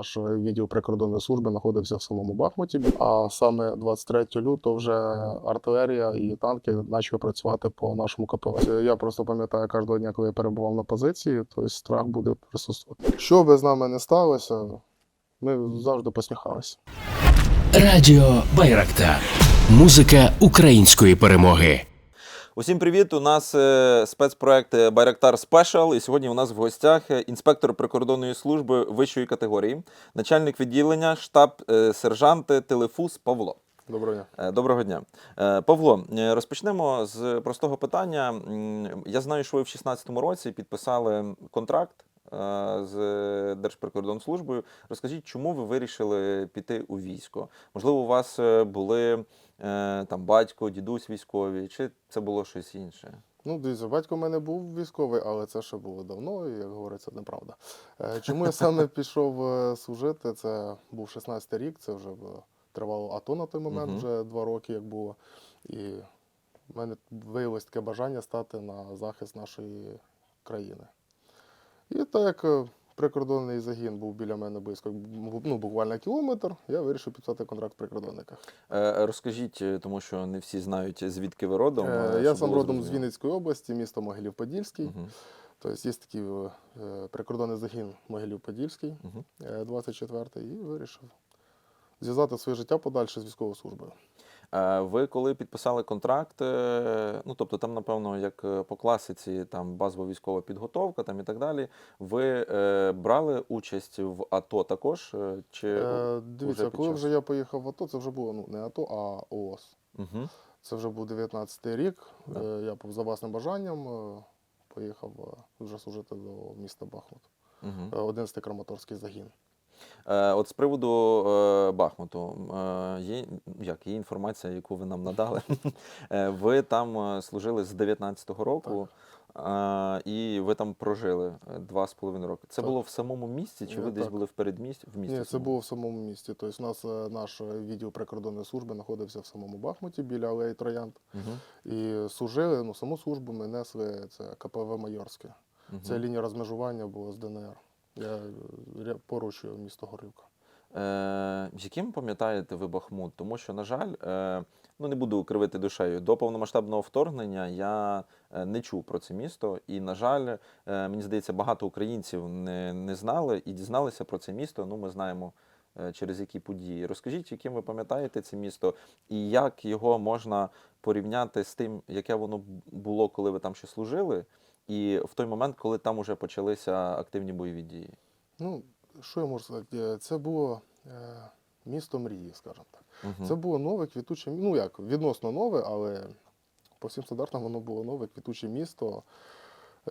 Наш відділ прикордонної служби знаходився в самому Бахмуті, а саме 23 лютого вже артилерія і танки почали працювати по нашому КПВ. Я просто пам'ятаю кожного дня, коли я перебував на позиції, то страх буде присутствувати. Що би з нами не сталося, ми завжди посміхалися. Радіо Байрактар. Музика української перемоги. Усім привіт! У нас е, спецпроект е, Байрактар Спешал. І сьогодні у нас в гостях е, інспектор прикордонної служби вищої категорії, начальник відділення, штаб сержант Телефус Павло. Доброго дня. Доброго дня. Павло, розпочнемо з простого питання. Я знаю, що ви в 2016 році підписали контракт з Держприкордонслужбою. Розкажіть, чому ви вирішили піти у військо? Можливо, у вас е, були е, там батько, дідусь військові, чи це було щось інше? Ну, дивіться, батько в мене був військовий, але це ще було давно, і як говориться, неправда. Е, Чому я саме пішов е, служити? Це був 16-й рік, це вже тривало АТО на той момент, вже два роки як було. І в мене виявилось таке бажання стати на захист нашої країни. І так як е, прикордонний загін був біля мене близько, ну, буквально кілометр, я вирішив підписати контракт в прикордонниках. Е, Розкажіть, е, тому що не всі знають, звідки ви родом. Е, е, Я сам родом з. Вінницької області, місто Могилів-Подільський. Мгм. Тобто є такий прикордонний загін Могилів-Подільський, е, 24-й, і вирішив зв'язати своє життя подальше з військовою службою. Ви коли підписали контракт, е, ну тобто там, напевно, як е, по класиці, там базова військова підготовка там і так далі. Ви е, брали участь в АТО також? Чи Е, Дивіться, під коли час? вже я поїхав в АТО, це вже було ну, не АТО, а ООС. Угу. Це вже був 19-й рік. Да. Я за власним бажанням поїхав вже служити до міста Бахмут. Угу. Е, 11-й Краматорський загін. Е, от з приводу е, Бахмуту, е, є, як, є інформація, яку ви нам надали. Ви там служили з 19-го року. е, і ви там прожили два з половиною роки. Це Так. було в самому місті, чи ви Е, десь так. були в передмісті? В місті Ні, це було в самому місті. Тобто у нас наш відділ прикордонної служби знаходився в самому Бахмуті біля алеї Троянд. Мгм. І служили, ну, саму службу ми несли, це КПВ Майорське. Мгм. Це лінія розмежування була з ДНР. Я поруч місто Горлівка. Е, яким пам'ятаєте ви Бахмут? Тому що, на жаль, е, ну не буду кривити душею. До повномасштабного вторгнення я е, не чув про це місто, і, на жаль, е, мені здається, багато українців не, не знали і дізналися про це місто. Ну, ми знаємо е, через які події. Розкажіть, яким ви пам'ятаєте це місто, і як його можна порівняти з тим, яке воно було, коли ви там ще служили, і в той момент, коли там уже почалися активні бойові дії. Ну, що я можу сказати? Е, Це було е, місто мрії, скажімо так. Мгм. Це було нове квітуче місто. Ну як, відносно нове, але по всім стандартам воно було нове квітуче місто.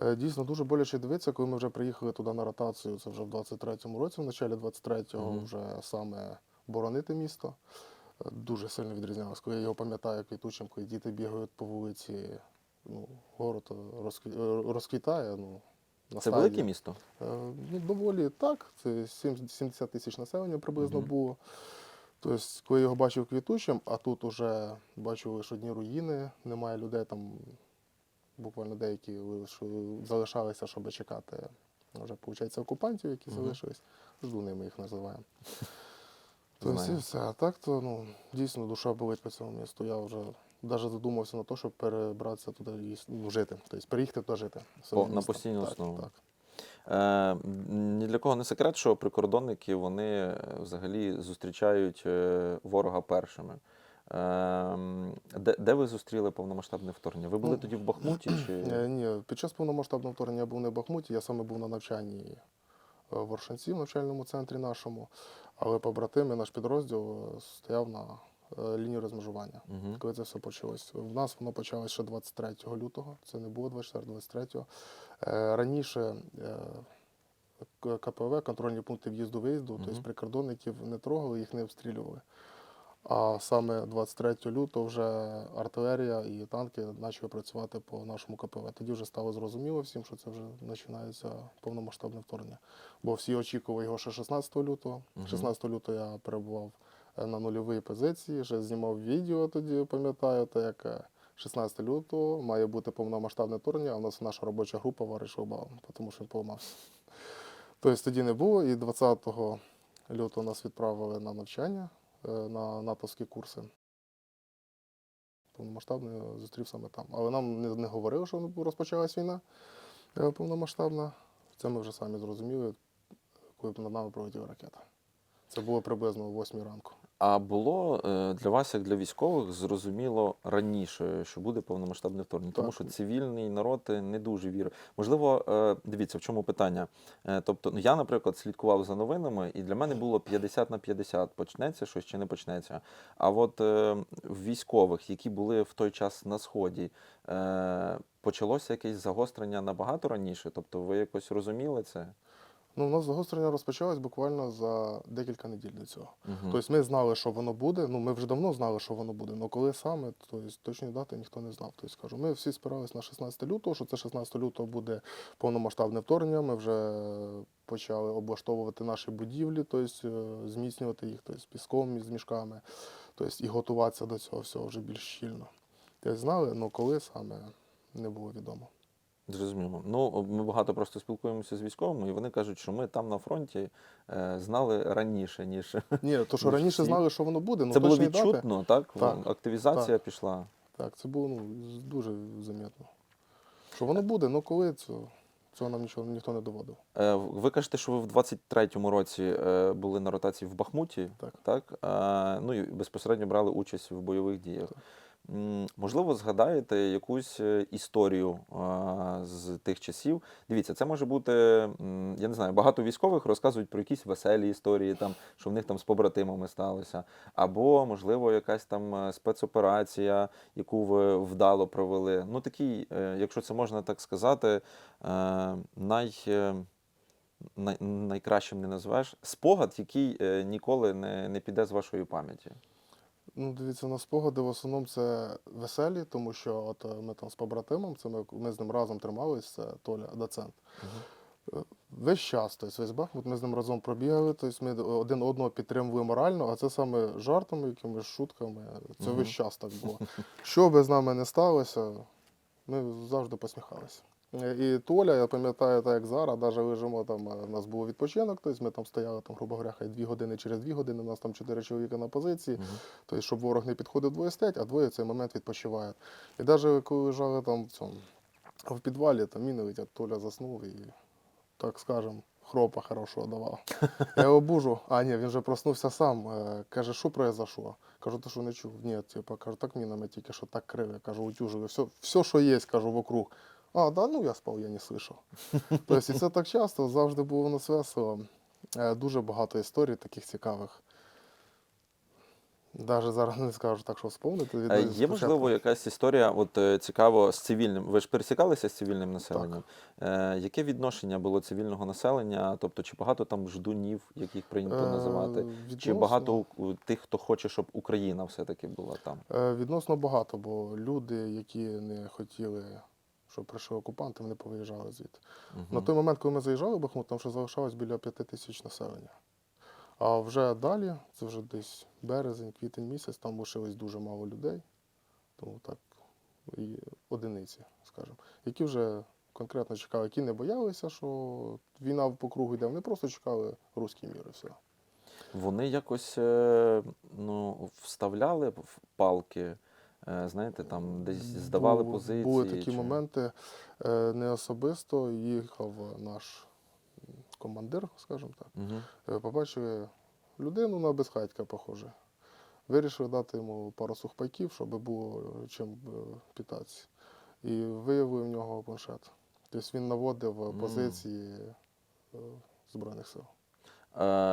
Е, Дійсно, дуже боляче дивитися, коли ми вже приїхали туди на ротацію, це вже в 23-му році, в началі 23-го, Мгм. вже саме боронити місто. Дуже сильно відрізнялось. Коли я його пам'ятаю квітучим, коли діти бігають по вулиці, ну, город розкві- е, розквітає. Ну, на Це стадії. велике місто? Е, Ну, доволі так. Це 70 тисяч населення приблизно Мгм. було. Тобто, коли я його бачив квітучим, а тут уже бачу лише одні руїни, немає людей там, буквально деякі залишалися, щоб чекати. Вже, виходить, окупантів, які Мгм. залишились. Ждуни ми їх називаємо. Тобто, і все. А так то ну, дійсно душа болить по цьому місту. Я вже навіть задумався на те, щоб перебратися туди і ну, жити. Тобто переїхати туди жити. По- на постійну Так, основу. Так. Е, ні для кого не секрет, що прикордонники вони е, взагалі зустрічають е, ворога першими. Е, де, де ви зустріли повномасштабне вторгнення? Ви були Ну, тоді в Бахмуті? Чи... Е, Ні, під час повномасштабного вторгнення я був не в Бахмуті, я саме був на навчанні в Оршанці, в навчальному центрі нашому, але побратими, наш підрозділ стояв на е, лінії розмежування. Мгм. Коли це все почалось. В нас воно почалось ще 23 лютого, це не було 24-23. Е, Раніше е, КПВ, контрольні пункти в'їзду-виїзду, Мгм. тобто прикордонників не трогали, їх не обстрілювали. А саме 23 лютого вже артилерія і танки почали працювати по нашому КПВ. Тоді вже стало зрозуміло всім, що це вже починається повномасштабне вторгнення. Бо всі очікували його ще 16 лютого. 16 лютого я перебував на нульовій позиції, вже знімав відео тоді, пам'ятаю, то як е, 16 лютого має бути повномасштабне вторгнення, а у нас наша робоча група варить шлагбаум, тому що він поламався. Тобто тоді не було, і 20 лютого нас відправили на навчання е, на натовські курси. Повномасштабно зустрів саме там. Але нам не, не говорили, що розпочалась війна е, повномасштабна. Це ми вже самі зрозуміли, коли над нами пролетіла ракета. Це було приблизно о 8 ранку. А було е, для вас, як для військових, зрозуміло раніше, що буде повномасштабне вторгнення, тому що цивільний народ е, не дуже вірив. Можливо, е, дивіться, в чому питання. Тобто, ну я, наприклад, слідкував за новинами, і для мене було 50 на 50, почнеться щось чи не почнеться. А от в військових, які були в той час на сході, почалося якесь загострення набагато раніше. Тобто, ви якось розуміли це? Ну, у нас загострення розпочалось буквально за декілька неділь до цього. Мгм. Тобто ми знали, що воно буде. Ну, ми вже давно знали, що воно буде. Але коли саме, тобто, точні дати ніхто не знав. Тобто, кажу, ми всі спирались на 16 лютого, що це 16 лютого буде повномасштабне вторгнення. Ми вже почали облаштовувати наші будівлі, тобто е, зміцнювати їх тобто, з піском, з мішками, тобто, і готуватися до цього всього вже більш щільно. Тобто, знали, але коли саме не було відомо. Зрозуміло. Ну, ми багато просто спілкуємося з військовими, і вони кажуть, що ми там на фронті е, знали раніше, ніж Ні, то що раніше знали, що воно буде, ну це було відчутно, так? Так, Активізація пішла. Так, це було ну, дуже замітно. Що воно буде, ну коли цього, цього нам нічого ніхто не доводив. Е, Ви кажете, що ви в 23-му році е, були на ротації в Бахмуті, Так. так? Е, Ну і безпосередньо брали участь в бойових діях. М, Можливо, згадаєте якусь е, історію з тих часів. Дивіться, це може бути, я не знаю, багато військових розказують про якісь веселі історії, там, що в них там з побратимами сталося. Або, можливо, якась там е, спецоперація, яку ви вдало провели. Ну, такий, е, якщо це можна так сказати, най. най- найкращим не назвеш спогад, який ніколи не, не піде з вашої пам'яті. Ну, дивіться, на спогади в основному це веселі, тому що от е, ми там з побратимом, це ми, ми з ним разом тримались, це Толя Доцент. Е, Весь час, тобто весь Бахмут, ми з ним разом пробігали, тобто ми один одного підтримували морально, а це саме жартами, якимись шутками. Це Мгм. весь час так було. Що би з нами не сталося, ми завжди посміхалися. І Толя, я пам'ятаю, так як зараз, навіть лежимо там, е, у нас був відпочинок, тобто ми там стояли, там, грубо говоря, хай дві години через дві години, у нас там чотири чоловіка на позиції. Мгм. Тобто, щоб ворог не підходив двоє стоять, а двоє в цей момент відпочивають. І навіть коли лежали там в цьому в підвалі, там міни летять, Толя заснув і, так скажем, хропа хорошого давав. Я його бужу, а ні, він вже проснувся сам. е, Каже, що произошло? Кажу, ти що не чув? Ні, типу, кажу, так мінами тільки що так крили. Кажу, утюжили. Все, все, що є, кажу, вокруг. А, да, ну я спав, я не слышав. Тобто, і це так часто, завжди було у нас весело. Е, Дуже багато історій таких цікавих. Навіть зараз не скажу так, що вспомнити. від- Е, Є, початку. можливо, якась історія, от е, цікаво, з цивільним. Ви ж пересікалися з цивільним населенням? Е, яке відношення було цивільного населення? Тобто, чи багато там ждунів, яких прийнято Е, називати? Чи багато тих, хто хоче, щоб Україна все-таки була там? Е, Відносно багато, бо люди, які не хотіли, щоб прийшли окупанти, вони повиїжджали звідти. На той момент, коли ми заїжджали в Бахмут, там ще залишалось біля п'яти тисяч населення. А вже далі, це вже десь березень, квітень місяць, там лишилось дуже мало людей. Тому так, і одиниці, скажімо, які вже конкретно чекали, які не боялися, що війна по кругу йде, вони просто чекали руський мір і все. Вони якось е, ну, вставляли в палки, знаєте, там десь здавали Бу- позиції. Були такі чи- моменти. Е, Не особисто їхав наш командир, скажімо так. Мгм. Е, Побачили людину на безхатька, похоже. Вирішили дати йому пару сухпайків, щоб було чим е, питатися. І виявили в нього планшет. Тобто він наводив позиції е, Збройних сил.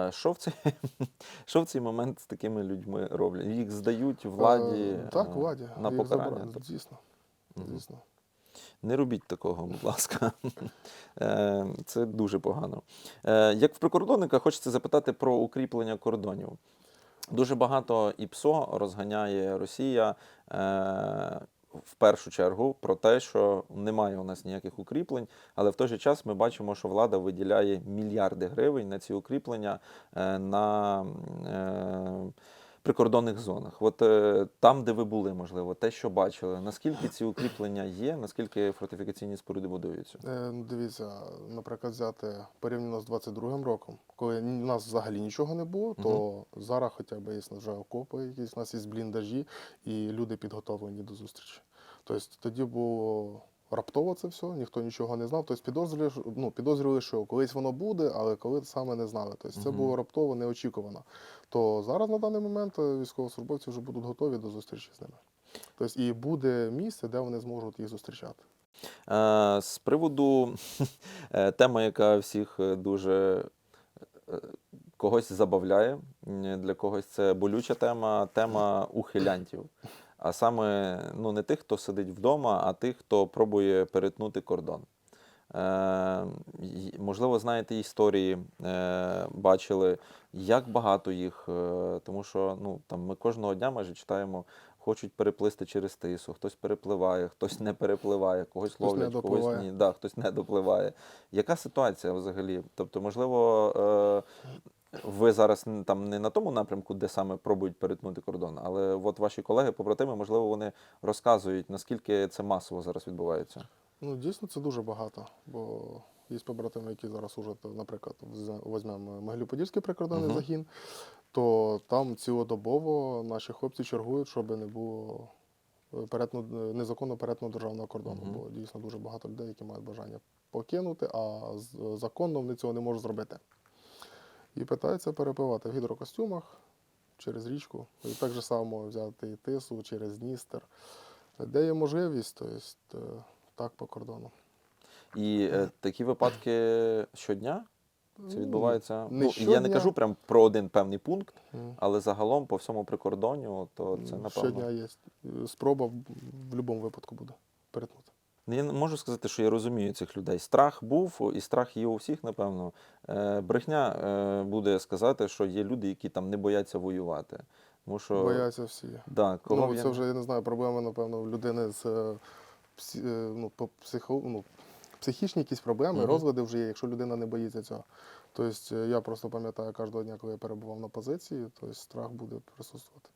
Що в цей, що в цей момент з такими людьми роблять? Їх здають владі Е, Так, е, владі. на Їх покарання. забрали. Тобто, Звісно. Звісно. Не робіть такого, будь ласка. Е, Це дуже погано. Як в прикордонника, хочеться запитати про укріплення кордонів. Дуже багато ІПСО розганяє Росія в першу чергу про те, що немає у нас ніяких укріплень, але в той же час ми бачимо, що влада виділяє мільярди гривень на ці укріплення, е, на е, прикордонних зонах. От е, там, де ви були, можливо, те, що бачили, наскільки ці укріплення є, наскільки фортифікаційні споруди будуються? Е, ну, Дивіться, наприклад, взяти порівняно з 22-м роком, коли у нас взагалі нічого не було, то зараз хоча б є вже окопи, якісь у нас є бліндажі, і люди підготовлені до зустрічі. Тобто тоді було раптово це все, ніхто нічого не знав. Тобто підозрювали, що- ну, підозрювали, що колись воно буде, але коли саме не знали. Тобто це було раптово, неочікувано. То зараз на даний момент е, військовослужбовці вже будуть готові до зустрічі з ними. Тобто і буде місце, де вони зможуть їх зустрічати. Е, З приводу е, теми, яка всіх дуже когось забавляє, для когось це болюча тема, тема ухилянтів. А саме ну, не тих, хто сидить вдома, а тих, хто пробує перетнути кордон. Е, можливо, знаєте історії, е, бачили, як багато їх, е, тому що ну, там, ми кожного дня майже читаємо, хочуть переплисти через тису, хтось перепливає, хтось не перепливає, когось не ловлять, когось ні, да, хтось не допливає. Яка ситуація взагалі? Тобто, можливо, е, ви зараз там не на тому напрямку, де саме пробують перетнути кордон, але от ваші колеги, побратими, можливо, вони розказують, наскільки це масово зараз відбувається. Ну, дійсно, це дуже багато, бо є побратими, які зараз служать, наприклад, візьмемо Могилів-Подільський прикордонний Мгм. загін, то там цілодобово наші хлопці чергують, щоб не було е, перетну, незаконно перетину державного кордону. Мгм. Бо дійсно дуже багато людей, які мають бажання покинути, а з- законно вони цього не можуть зробити. І питаються перепливати в гідрокостюмах через річку. І так же само взяти і тису через Дністер. Де є можливість, то є, е, так по кордону. І е, такі випадки щодня це відбувається. не ну, я не кажу прям про один певний пункт, але загалом по всьому прикордонню, то це напевно. Щодня є. Спроба в будь-якому випадку буде перетнути. Ну, Я не можу сказати, що я розумію цих людей. Страх був, і страх є у всіх, напевно. Е, брехня е, буде сказати, що є люди, які там не бояться воювати. Тому що Бояться всі. да, кого Ну, це вже, я не знаю, проблема, напевно, в людини з е, ну, по психо, ну, психічні якісь проблеми, Мгм. розлади вже є, якщо людина не боїться цього. Тобто я просто пам'ятаю кожного дня, коли я перебував на позиції, тобто страх буде присутствувати.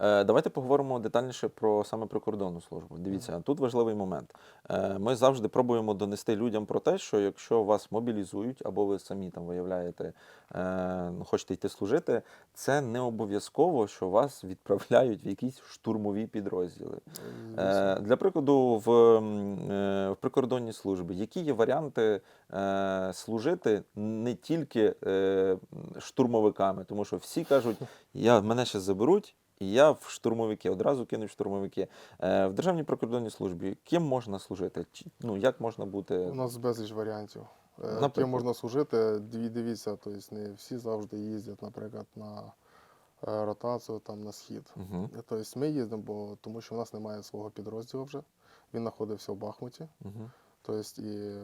Е, Давайте поговоримо детальніше про саме прикордонну службу. Дивіться, тут важливий момент. Е, Ми завжди пробуємо донести людям про те, що якщо вас мобілізують або ви самі там виявляєте, е, ну, хочете йти служити, це не обов'язково, що вас відправляють в якісь штурмові підрозділи. Для прикладу, в, в прикордонній службі, які є варіанти служити не тільки штурмовиками, тому що всі кажуть, я, мене ще заберуть, і я в штурмовики, одразу кинуть штурмовики. Е, В Державній прикордонній службі ким можна служити? Чи- Ну, як можна бути? У нас безліч варіантів. Е, Наприклад? Ким можна служити, дві дивіться, тобто не всі завжди їздять, наприклад, на е, ротацію там на схід. Угу, Тобто ми їздимо, бо тому що в нас немає свого підрозділу вже. Він знаходився в Бахмуті. угу. Тобто і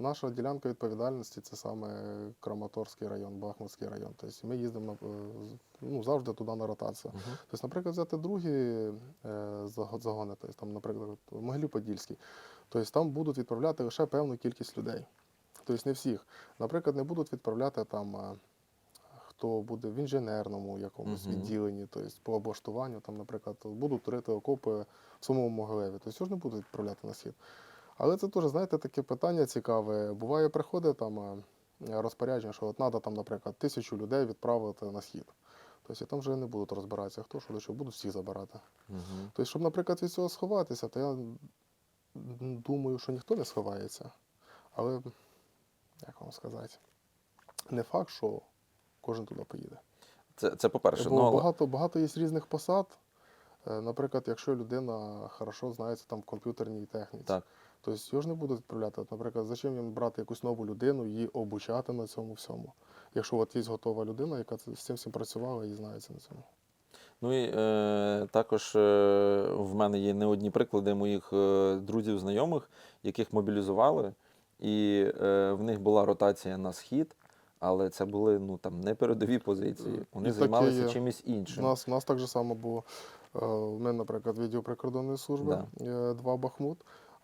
наша ділянка відповідальності це саме Краматорський район, Бахмутський район. Тобто ми їздимо е, ну, завжди туди на ротацію. Угу. Тобто, наприклад, взяти другі е, загони, тобто, там, наприклад, Могилів-Подільський, тобто там будуть відправляти лише певну кількість людей. Тобто не всіх. Наприклад, не будуть відправляти там, е, хто буде в інженерному якомусь Мгм. відділенні, тобто по облаштуванню, там, наприклад, будуть турити окопи в самому Могилеві. Тобто ж не будуть відправляти на схід. Але це теж, знаєте, таке питання цікаве. Буває, приходить там е, розпорядження, що от треба там, наприклад, тисячу людей відправити на схід. Тобто там вже не будуть розбиратися, хто що до чого, будуть всіх забирати. Угу. Тобто, щоб, наприклад, від цього сховатися, то я думаю, що ніхто не сховається. Але, як вам сказати, не факт, що кожен туди поїде. Це, це по-перше. Ну, але... багато, багато є різних посад. Е, Наприклад, якщо людина хорошо знається там в комп'ютерній техніці, Так. Тобто його ж не будуть відправляти. От, наприклад, зачем їм брати якусь нову людину, її обучати на цьому всьому. Якщо от є готова людина, яка з цим всім працювала і знається на цьому. Ну і е, також е, в мене є не одні приклади моїх е, друзів, знайомих, яких мобілізували, і е, в них була ротація на схід, але це були ну там не передові позиції. Вони І займалися чимось У іншим. нас, у нас так же само було. е, У мене, наприклад, відділ прикордонної служби, е, два Бахмут.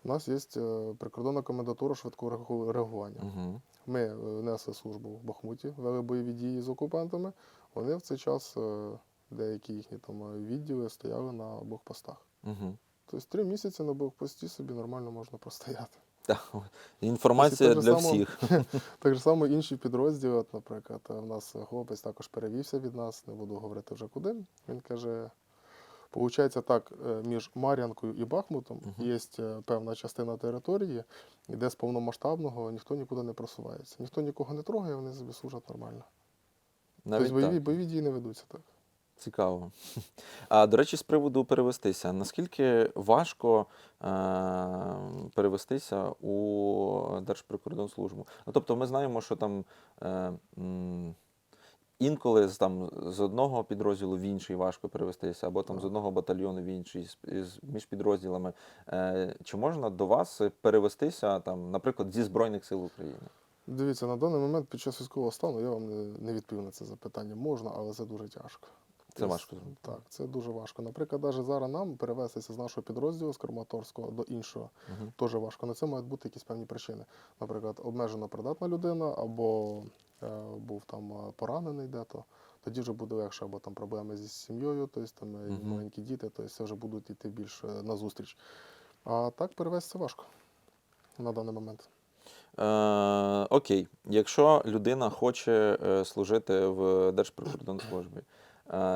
У нас є е, прикордонна комендатура швидкого реагування. Угу. ми е, несли службу в Бахмуті, вели бойові дії з окупантами, вони в цей час, е, деякі їхні там е, відділи стояли на блокпостах. Угу. Тобто три місяці на блокпості собі нормально можна простояти. Так. Інформація те для ж саме- всіх. Так же само інші підрозділи, от, наприклад, у нас хлопець також перевівся від нас, не буду говорити вже куди. Він каже: Получається так, е, між Мар'янкою і Бахмутом є е, певна частина території, де з повномасштабного ніхто нікуди не просувається. Ніхто нікого не трогає, вони собі служать нормально. Навіть тобто бойові, так. бойові дії не ведуться так. Цікаво. А до речі, з приводу перевестися. Наскільки важко е, перевестися у Держприкордонслужбу? Ну, тобто, ми знаємо, що там е, інколи з, там, з одного підрозділу в інший важко перевестися, або там з одного батальйону в інший, з, з, між підрозділами. Е, чи можна до вас перевестися, там, наприклад, зі Збройних сил України? Дивіться, на даний момент під час військового стану я вам не відповів на це запитання. Можна, але це дуже тяжко. Це важко зробити. Так, це дуже важко. Наприклад, навіть зараз нам перевестися з нашого підрозділу з Краматорського до іншого Угу. теж важко. На це мають бути якісь певні причини. Наприклад, обмежено придатна людина, або е, був там е, поранений де-то. Тоді вже буде легше, або там проблеми зі сім'єю, тобто там Мгм. маленькі діти, тобто це вже будуть йти більш е, на зустріч. А так перевестися важко на даний момент. Е, окей, якщо людина хоче служити в Держприкордонслужбі,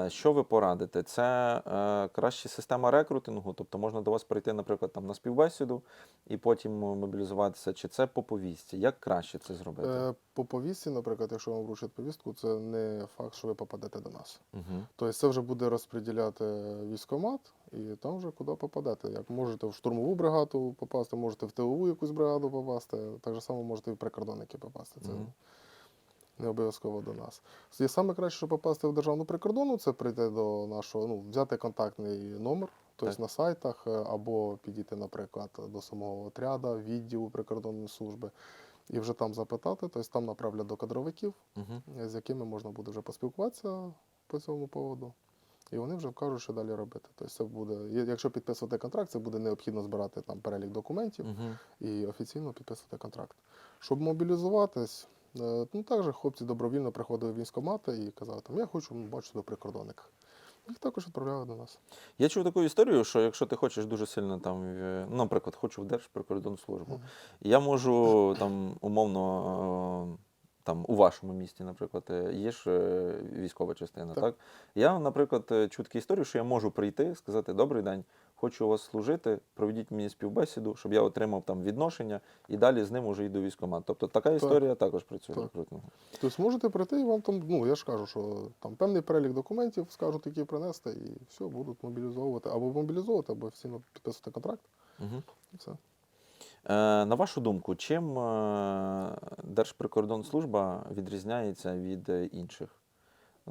що ви порадите? Це е, краще система рекрутингу, тобто можна до вас прийти, наприклад, там на співбесіду і потім мобілізуватися, чи це по повістці? Як краще це зробити? Е, По повістці, наприклад, якщо вам вручать повістку, це не факт, що ви попадете до нас. Угу. Тобто це вже буде розподіляти військомат, і там вже куди попадете. Як можете в штурмову бригаду попасти, можете в тилову якусь бригаду попасти, так же само можете і в прикордонники попасти. Це Мгм. Не обов'язково до нас. І саме краще, щоб попасти в державну прикордонну, це прийти до нашого, ну, взяти контактний номер, тобто на сайтах, е, або підійти, наприклад, до самого отряду, відділу прикордонної служби, і вже там запитати, тобто там направлять до кадровиків, Угу. з якими можна буде вже поспілкуватися по цьому поводу. І вони вже вкажуть, що далі робити. Тобто це буде, якщо підписувати контракт, це буде необхідно збирати там перелік документів Угу. і офіційно підписувати контракт. Щоб мобілізуватись, ну також хлопці добровільно приходили в військкомати і казали, там, я хочу бачити до прикордонника. Їх також відправляли до нас. Я чув таку історію, що якщо ти хочеш дуже сильно там, е, наприклад, хочу в Держприкордонслужбу, Мгм. я можу там умовно. е, Там у вашому місті, наприклад, е, є ж е, військова частина, так. Так. Я, наприклад, е, чув таку історію, що я можу прийти, сказати: Добрий день, хочу у вас служити, проведіть мені співбесіду, щоб я отримав там відношення і далі з ним уже йду військкомат. Тобто така історія також працює Так. рекрутингу. Тобто можете прийти і вам там, ну я ж кажу, що там певний перелік документів скажуть, які принести, і все, будуть мобілізовувати. Або мобілізовувати, або офіційно підписувати контракт. Угу. І все. Е, на вашу думку, чим е, Держприкордонслужба відрізняється від е, інших?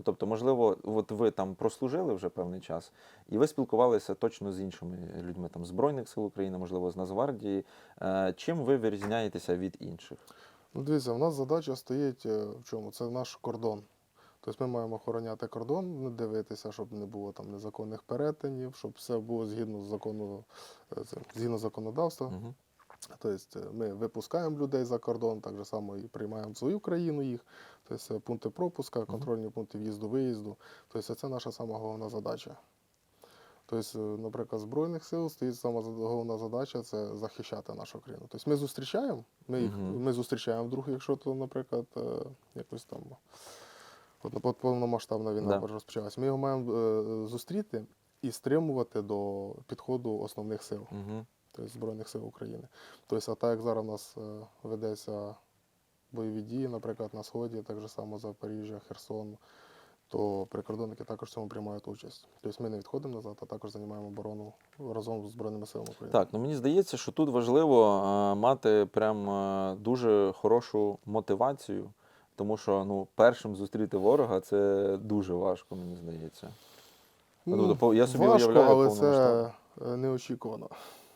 Ну, тобто, можливо, от ви там прослужили вже певний час, і ви спілкувалися точно з іншими людьми, там Збройних сил України, можливо, з Нацгвардії. Е, чим ви вирізняєтеся від інших? Ну, дивіться, в нас задача стоїть е, в чому? Це наш кордон. Тобто ми маємо охороняти кордон, не дивитися, щоб не було там незаконних перетинів, щоб все було згідно з закону, е, згідно законодавства. Угу. Тобто ми випускаємо людей за кордон, так же само і приймаємо в свою країну їх. Тобто пункти пропуска, контрольні пункти в'їзду-виїзду. Тобто це наша сама головна задача. Тобто, наприклад, Збройних сил стоїть сама головна задача це захищати нашу країну. Тобто ми зустрічаємо, ми, їх, ми зустрічаємо вдруг, якщо то, наприклад, якось там повномасштабна війна Да. розпочалася. Ми його маємо зустріти і стримувати до підходу основних сил Угу. Тобто Збройних сил України. Тобто, а так як зараз у нас е, ведеться бойові дії, наприклад, на Сході, так же само Запоріжжя, Херсон, то прикордонники також в цьому приймають участь. Тобто ми не відходимо назад, а також займаємо оборону разом з Збройними силами України. Так, ну мені здається, що тут важливо е, мати прям е, дуже хорошу мотивацію, тому що ну, першим зустріти ворога це дуже важко, мені здається. Ну, тобто, я собі важко, уявляю але це неочікувано.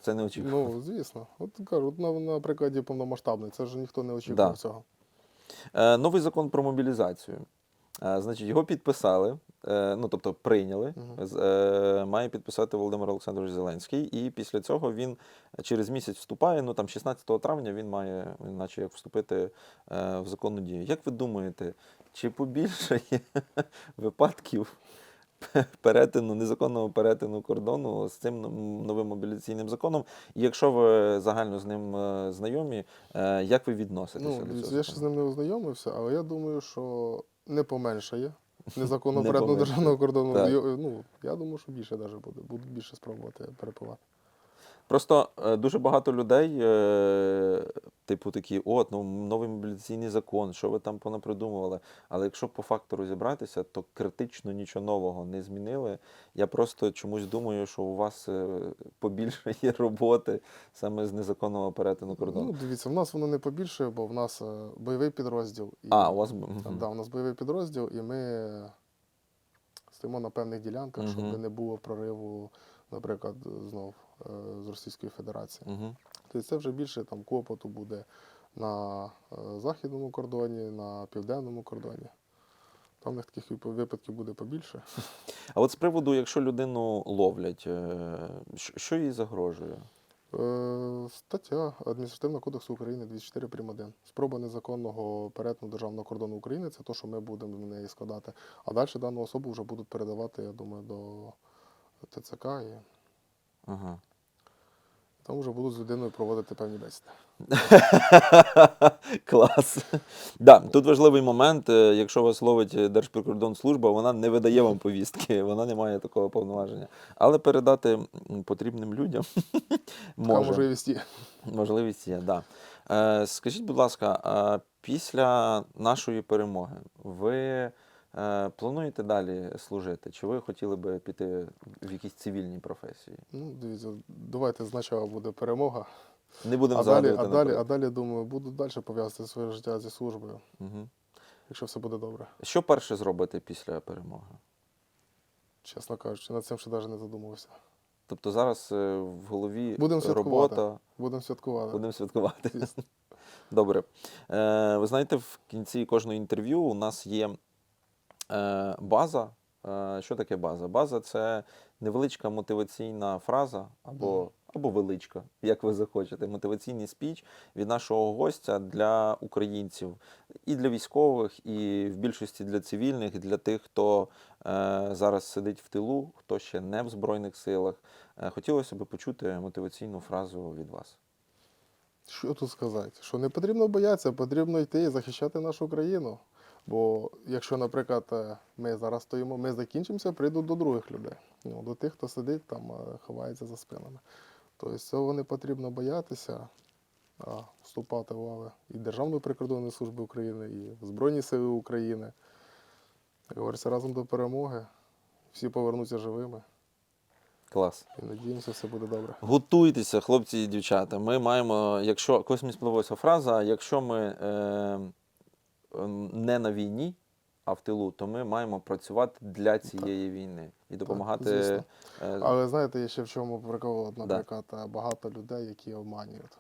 Це не очікувано. Ну, звісно. От кажу, на, на прикладі повномасштабної, це ж ніхто не Да. цього. Е, Новий закон про мобілізацію. Е, Значить, його підписали, е, ну тобто прийняли. З- е, Має підписати Володимир Олександрович Зеленський. І після цього він через місяць вступає. Ну там 16 травня він має, наче як вступити е, в законну дію. Як ви думаєте, чи побільшає випадків перетину, незаконного перетину кордону з цим новим мобілізаційним законом? І якщо ви загально з ним е, знайомі, е, як ви відноситеся Ну, до цього? я ще з ним не ознайомився, але я думаю, що не поменшає. Незаконно Не перетину державного кордону. Так. Ну, я думаю, що більше навіть буде. Будуть більше спробувати перепливати. Просто е, дуже багато людей, е, типу, такі, от, ну, новий мобілізаційний закон, що ви там понапридумували. Але якщо по факту розібратися, то критично нічого нового не змінили. Я просто чомусь думаю, що у вас е, побільше є роботи саме з незаконного перетину кордону. Ну, дивіться, в нас воно не побільшує, бо в нас бойовий підрозділ. І, а, у вас. мгм. Да, у нас бойовий підрозділ, і ми стоїмо на певних ділянках, щоб не було прориву, наприклад, знов з Російської Федерації. Мгм. Тобто це вже більше там клопоту буде на е, західному кордоні, на південному кордоні. Там в них таких випадків буде побільше. А от з приводу, якщо людину ловлять, е, що- їй загрожує? Е, Стаття Адміністративного кодексу України 204 прим. 1. Спроба незаконного перетину державного кордону України це те, що ми будемо в неї складати. А далі дану особу вже будуть передавати, я думаю, до ТЦК і Ага. там вже будуть з людиною проводити певні бесіди. Клас. Да, тут важливий момент. е, Якщо вас ловить Держприкордонслужба, вона не видає вам повістки, вона не має такого повноваження. Але передати потрібним людям може. можливість є. Можливість є, да. Е, скажіть, будь ласка, після нашої перемоги ви плануєте далі служити? Чи ви хотіли би піти в якісь цивільні професії? Ну, дивіться, давайте спочатку буде перемога. Не будемо А далі, а далі, а далі, думаю, буду далі пов'язати своє життя зі службою, Мгм. якщо все буде добре. Що перше зробите після перемоги? Чесно кажучи, над цим ще навіть не задумувався. Тобто зараз е, в голові святкувати. робота, Будемо святкувати. будемо святкувати. Добре. Е, ви знаєте, в кінці кожного інтерв'ю у нас є е, база. Е, що таке база? База це невеличка мотиваційна фраза або, або величка, як ви захочете. Мотиваційний спіч від нашого гостя для українців, і для військових, і в більшості для цивільних, і для тих, хто е, зараз сидить в тилу, хто ще не в Збройних силах. Е, хотілося б почути мотиваційну фразу від вас. Що тут сказати? Що не потрібно боятися, потрібно йти і захищати нашу країну. Бо якщо, наприклад, е, ми зараз стоїмо, ми закінчимося, прийдуть до других людей. Ну, до тих, хто сидить там, е, ховається за спинами. Тобто цього не потрібно боятися, а вступати в лави і Державної прикордонної служби України, і в Збройні Сили України. Як говориться, разом до перемоги. Всі повернуться живими. Клас. І надіємося, все буде добре. Готуйтеся, хлопці і дівчата. Ми маємо, якщо колись мені сподобалася фраза, якщо ми е, не на війні, а в тилу, то ми маємо працювати для цієї війни і допомагати. звісно. е, Але знаєте, є ще в чому прикол, наприклад, Да. е, багато людей, які обманюють.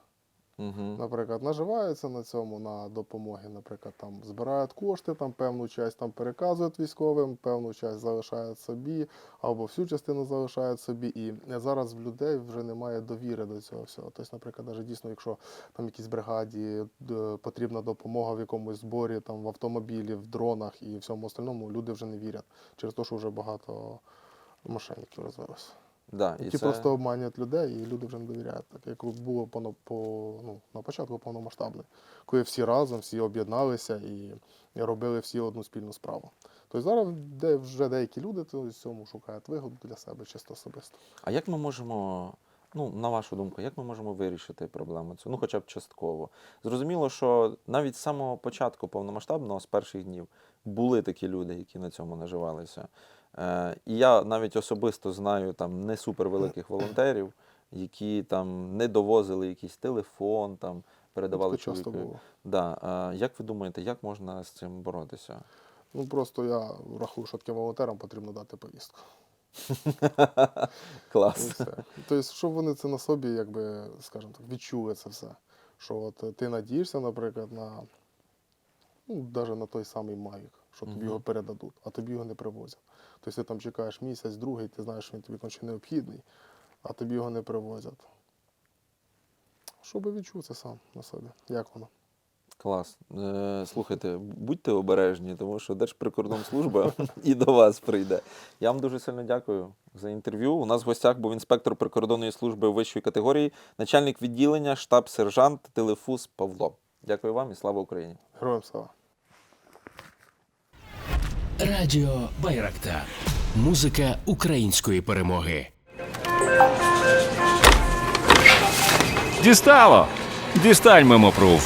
Мгм. Наприклад, наживаються на цьому, на допомоги, наприклад, там збирають кошти, там певну часть там переказують військовим, певну часть залишають собі, або всю частину залишають собі. І зараз в людей вже немає довіри до цього всього. Тобто, наприклад, навіть дійсно, якщо там якійсь бригаді потрібна допомога в якомусь зборі, там в автомобілі, в дронах і всьому остальному, люди вже не вірять через те, що вже багато мошенників розвелося. Да, і Які це... просто обманюють людей, і люди вже не довіряють. Так як було по, по, ну, на початку повномасштабне, коли всі разом, всі об'єдналися і, і робили всі одну спільну справу. Тобто зараз де вже деякі люди то в цьому шукають вигоду для себе чисто особисто. А як ми можемо, ну, на вашу думку, як ми можемо вирішити проблему цю? Ну, хоча б частково. Зрозуміло, що навіть з самого початку повномасштабного, з перших днів, були такі люди, які на цьому наживалися. Е, і я навіть особисто знаю там не супервеликих волонтерів, які там не довозили якийсь телефон, там передавали чоловікові. було. Да. А як ви думаєте, як можна з цим боротися? Ну просто я рахую, що таким волонтерам потрібно дати повістку. Клас. Тобто, щоб вони це на собі, якби, скажімо так, відчули це все. Що от ти надієшся, наприклад, на ну, навіть на той самий Mavic, що тобі його передадуть, а тобі його не привозять. Тобто ти там чекаєш місяць, другий, ти знаєш, що він тобі конче необхідний, а тобі його не привозять. Щоб відчув це сам на собі. Як воно? Клас. Е, слухайте, будьте обережні, тому що Держприкордонслужба і до вас прийде. Я вам дуже сильно дякую за інтерв'ю. У нас в гостях був інспектор прикордонної служби вищої категорії, начальник відділення, штаб-сержант Телефус Павло. Дякую вам і слава Україні! Героям слава! Радіо Байрактар. Музика української перемоги. Дістало! Дістань мимопруф.